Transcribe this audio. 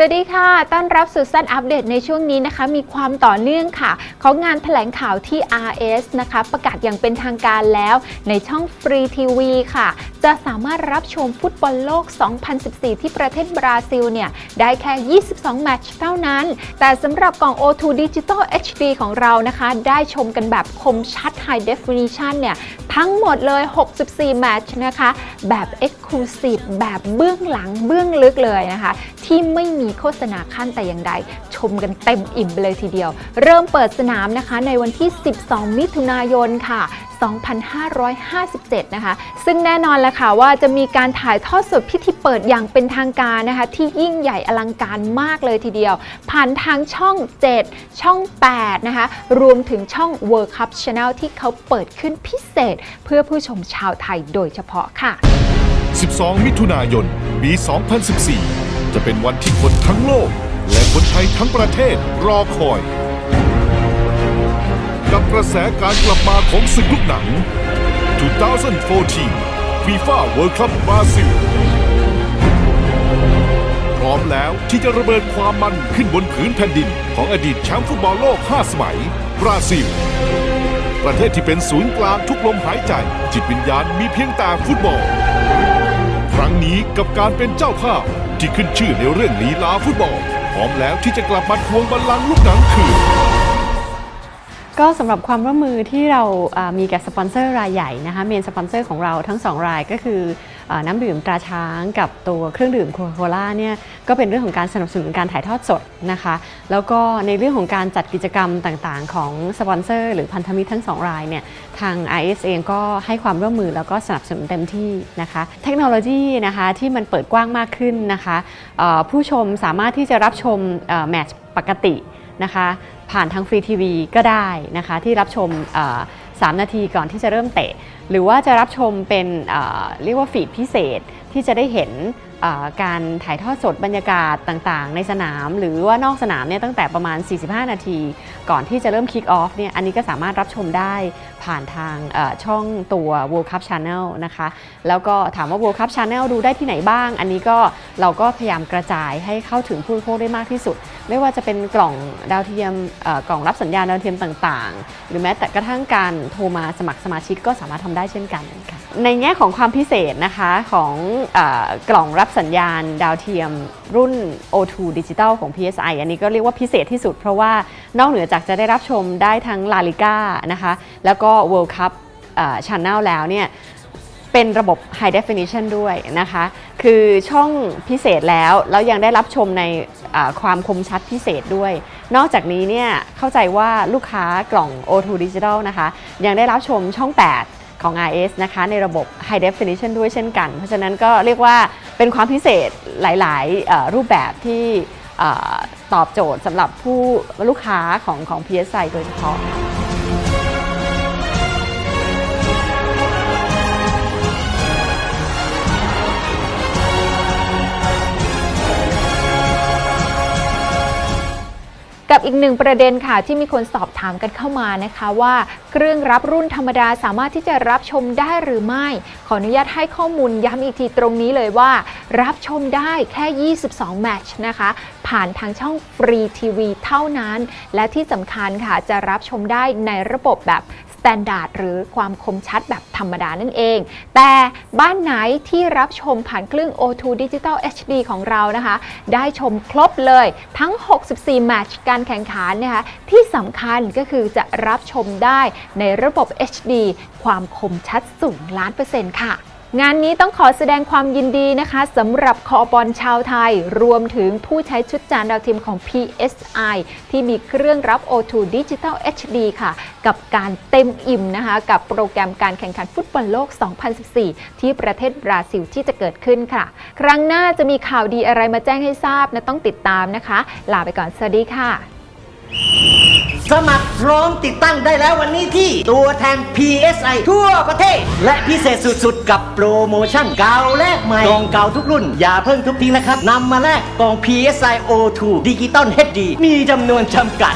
สวัสดีค่ะ ต้อนรับสู่สั้นอัปเดตในช่วงนี้นะคะ มีความต่อเนื่องค่ะ ของงานแถลงข่าวที่ RS นะคะ ประกาศอย่างเป็นทางการแล้วในช่องฟรีทีวีค่ะ จะสามารถรับชมฟุตบอลโลก 2014 ที่ประเทศบราซิลเนี่ย ได้แค่ 22 แมตช์เท่านั้น แต่สำหรับกล่อง O2 Digital HD ของเรานะคะ ได้ชมกันแบบคมชัด High Definition เนี่ย ทั้งหมดเลย 64 แมตช์นะคะ แบบ Exclusive แบบเบื้องหลังเบื้องลึกเลยนะคะ ที่ไม่มีโฆษณาขั้นแต่อย่างใด ชมกันเต็มอิ่มไปเลยทีเดียว เริ่มเปิดสนามนะคะในวันที่ 12 มิถุนายนค่ะ 2557 นะคะ ซึ่งแน่นอนแหละค่ะว่าจะมีการถ่ายทอดสดพิธีเปิดอย่างเป็นทางการนะคะ ที่ยิ่งใหญ่อลังการมากเลยทีเดียว ผ่านทางช่อง 7 ช่อง 8 นะคะ รวมถึงช่อง World Cup Channel ที่เขาเปิดขึ้นพิเศษ เพื่อผู้ชมชาวไทยโดยเฉพาะค่ะ 12 มิถุนายน ปี 2014 จะเป็นวันที่คนทั้งโลก และคนไทยทั้งประเทศรอคอย กับกระแสการกลับมาของศึกลูกหนัง 2014 FIFA World Cup Brazil พร้อมแล้วที่จะระเบิดความมันขึ้นบนผืนแผ่นดิน ของอดีตแชมป์ฟุตบอลโลก 5 สมัย บราซิล ประเทศที่เป็นศูนย์กลางทุกลมหายใจ จิตวิญญาณมีเพียงแต่ฟุตบอล ครั้งนี้กับการเป็นเจ้าภาพ ที่ขึ้นชื่อในเรื่องลีลาฟุตบอล พร้อมแล้วที่จะกลับมาทวงบัลลังก์ลูกหนังคืน ก็สำหรับความร่วมมือที่เราอ่ามีกับสปอนเซอร์รายใหญ่นะคะเมนสปอนเซอร์ของเราทั้ง 2 รายก็คือ น้ำดื่มตราช้างกับตัวเครื่องดื่มโคคาโคล่าเนี่ยก็เป็นเรื่องของการสนับสนุนการถ่ายทอดสดนะคะ แล้วก็ในเรื่องของการจัดกิจกรรมต่างๆ ของสปอนเซอร์หรือพันธมิตรทั้ง2รายเนี่ยทาง IS เองก็ให้ความร่วมมือแล้วก็สนับสนุนเต็มที่นะคะ เทคโนโลยีนะคะที่มันเปิดกว้างมากขึ้นนะคะผู้ชมสามารถที่จะรับชมแมตช์ปกตินะคะผ่านทางฟรีทีวีก็ได้นะคะที่รับชม 3 นาทีก่อนที่จะเริ่มเตะ หรือว่าจะรับชมเป็นเรียกว่าฟีดพิเศษที่จะได้เห็นการถ่ายทอดสดบรรยากาศต่างๆ ในสนาม หรือว่านอกสนามเนี่ยตั้งแต่ประมาณ 45 นาที ก่อนที่จะเริ่มคิกออฟเนี่ยอันนี้ก็สามารถรับชมได้ผ่านทางช่องตัว World Cup Channel นะคะ แล้วก็ถามว่า World Cup Channel ดูได้ที่ไหนบ้าง อันนี้ก็เราก็พยายามกระจายให้เข้าถึงผู้บริโภคได้มากที่สุด ไม่ว่าจะเป็นกล่องดาวเทียมกล่องรับสัญญาณดาวเทียมต่างๆ หรือแม้แต่กระทั่งการโทรมาสมัครสมาชิกก็สามารถทำได้เช่นกันค่ะในแง่ของความพิเศษนะคะของอกล่องรับสัญญาณดาวเทียมรุ่น O2 Digital ของ PSI อันนี้ก็เรียกว่าพิเศษที่สุด เพราะว่านอกเหนือจากจะได้รับชมได้ทั้งลาลิก้านะคะแล้วก็ World Cup ช n แนลแล้วเนี่ยเป็นระบบ High Definition ด้วยนะคะ คือช่องพิเศษแล้ว แล้วยังได้รับชมในความคมชัดพิเศษด้วย นอกจากนี้เนี่ยเข้าใจว่าลูกค้ากล่อง O2 Digital นะคะ ยังได้รับชมช่อง 8 ของ RS นะคะในระบบ High Definition ด้วยเช่นกัน เพราะฉะนั้นก็เรียกว่าเป็นความพิเศษหลายๆ รูปแบบที่ตอบโจทย์สำหรับผู้ลูกค้าของของ PSI โดยเฉพาะ อีกหนึ่งประเด็นค่ะที่มีคนสอบถามกันเข้ามานะคะว่า เครื่องรับรุ่นธรรมดาสามารถที่จะรับชมได้หรือไม่ ขออนุญาตให้ข้อมูลย้ำอีกทีตรงนี้เลยว่า รับชมได้แค่ 22 แมตช์นะคะ ผ่านทางช่องฟรีทีวีเท่านั้น และที่สำคัญค่ะจะรับชมได้ในระบบแบบ สแตนดาร์ดหรือความคมชัดแบบธรรมดานั่นเอง แต่บ้านไหนที่รับชมผ่านเครื่อง O2 Digital HD ของเรานะคะ ได้ชมครบเลยทั้ง 64 แมตช์การแข่งขันนะคะที่สำคัญก็คือจะรับชมได้ในระบบ HD ความคมชัดสูงล้านเปอร์เซ็นต์ค่ะ งานนี้ต้องขอแสดงความยินดีนะคะสำหรับคอบอลชาวไทย รวมถึงผู้ใช้ชุดจานดาวเทียมของ PSI ที่มีเครื่องรับ O2 Digital HD ค่ะ กับการเต็มอิ่มนะคะ กับโปรแกรมการแข่งขันฟุตบอลโลก 2014 ที่ประเทศบราซิลที่จะเกิดขึ้นค่ะ ครั้งหน้าจะมีข่าวดีอะไรมาแจ้งให้ทราบนะต้องติดตามนะคะ ลาไปก่อน สวัสดีค่ะ สมัครพร้อมติดตั้งได้แล้ววันนี้ที่ตัวแทน PSI ทั่วประเทศ และพิเศษสุดๆ กับโปรโมชั่นเก่าแลกใหม่กองเก่าทุกรุ่น อย่าเพิ่งทุบทิ้งนะครับนำมาแลกกอง PSI O2 Digital HD มีจำนวนจำกัด